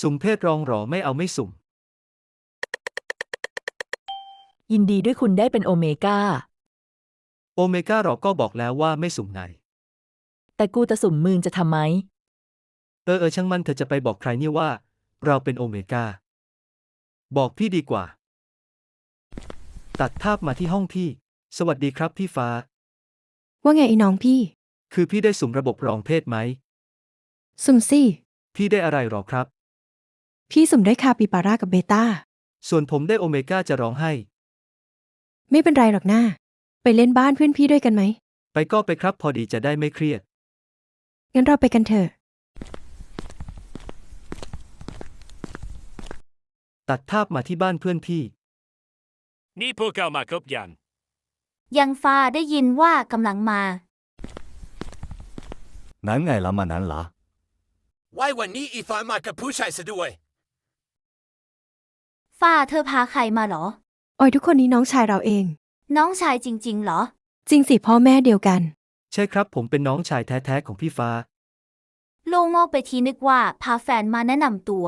สุ่มเพศรองหรอไม่เอาไม่สุ่ม ยินดีด้วยคุณได้เป็นโอเมก้า โอเมก้าหรอก็บอกแล้วว่าไม่สุ่มไงแต่กูจะสุ่มมึงจะทำไหม เออเออช่างมันเธอจะไปบอกใครเนี่ยว่า เราเป็นโอเมก้า บอกพี่ดีกว่า ตัดภาพมาที่ห้องพี่ สวัสดีครับพี่ฟ้า ว่าไงไอ้น้องพี่ คือพี่ได้สุ่มระบบรองเพศไหม สุ่มสิ พี่ได้อะไรหรอครับ พี่สุ่มได้คาปิปาร่ากับเบต้า ส่วนผมได้โอเมก้าจะร้องให้ ไม่เป็นไรหรอกหน้า ไปเล่นบ้านเพื่อนพี่ด้วยกันไหม ไปก็ไปครับพอดีจะได้ไม่เครียด งั้นเราไปกันเถอะ ตัดภาพมาที่บ้านเพื่อนพี่ นี่พวกเรามาครบยัง ยังฟ้าได้ยินว่ากำลังมา นั้นไงละมานั้นละ ไว้วันนี้อีฟ้ามากับผู้ชายซะด้วย ฟ้าเธอพาใครมาเหรอ ออยทุกคนนี้น้องชายเราเอง น้องชายจริง ๆ เหรอ จริงสิพ่อแม่เดียวกัน ใช่ครับผมเป็นน้องชายแท้ๆของพี่ฟ้า โล่งอกไปทีนึกว่า พาแฟนมาแนะนำตัว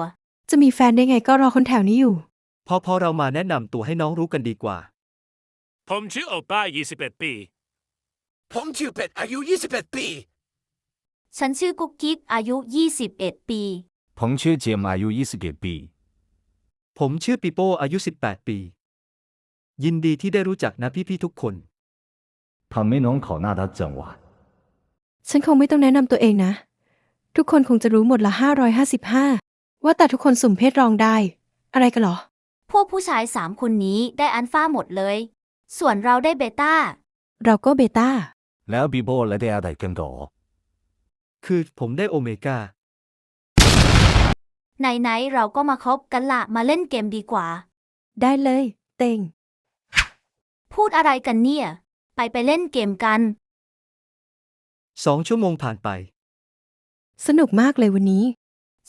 จะมีแฟนได้ไงก็รอคนแถวนี้อยู่ พอพอเรามาแนะนำตัวให้น้องรู้กันดีกว่า ผมชื่อโอป้า 21 ปี ผมชื่อเป็ดอายุ 21 ปี ฉันชื่อกุ๊กกิ๊กอายุ 21 ปี ผมชื่อเจมส์อายุ21ปี ผมชื่อปีโป้อายุ 18 ปี ยินดีที่ได้รู้จักนะพี่ๆทุกคนทำไม่ถ่องขอหน้าตาจังหวะ。ฉันคงไม่ต้องแนะนำตัวเองนะ ทุกคนคงจะรู้หมดละ555 ว่าแต่ทุกคนสุ่มเพศรองได้ อะไรกันหรอ พวกผู้ชายสามคนนี้ได้อันฟาหมดเลย ส่วนเราได้เบต้า เราก็เบต้า แล้วบีโบและเดียไรกันต่อคือผมได้โอเมก้า ไหนๆเราก็มาคบกันละมาเล่นเกมดีกว่า ได้เลย เต็ง พูดอะไรกันเนี่ย ไปไปเล่นเกมกัน สองชั่วโมงผ่านไป สนุกมากเลยวันนี้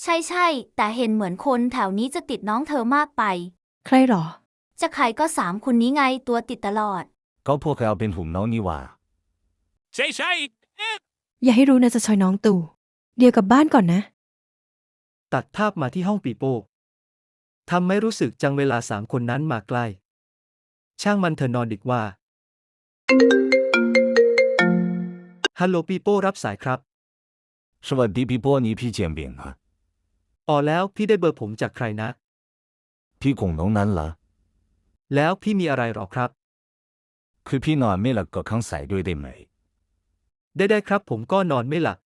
ใช่ใช่ๆแต่เห็นเหมือนคนแถวนี้จะติดน้องเธอมากไป ใครหรอ จะใครก็สามคนนี้ไงตัวติดตลอด ก็พวกเราเป็นหุ่มน้องนี่หว่า ใช่ใช่เอ๊ะอย่าให้รู้นะจะชอยน้องตู่ เดี๋ยวกลับบ้านก่อนนะ ตัดภาพมาที่ห้องปีโป้ทำไม่รู้สึกจังเวลาสามคนนั้นมาใกล้ ช่างมันเธอนอนดิกว่า ฮัลโหลปีโป้รับสายครับ สวัสดีพี่โป้นี้พี่เจมส์เบียงฮะอ๋อแล้วพี่ได้เบอร์ผมจากใครนะ พี่กงน้องนั้นละแล้วพี่มีอะไรหรอครับ คือพี่นอนไม่หลับก็ข้างใส่ด้วยได้ไหม ได้ได้ครับผมก็นอนไม่หลับ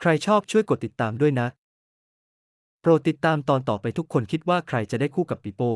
ใครชอบช่วยกดติดตามด้วยนะ โปรดติดตามตอนต่อไปทุกคนคิดว่าใครจะได้คู่กับปีโป้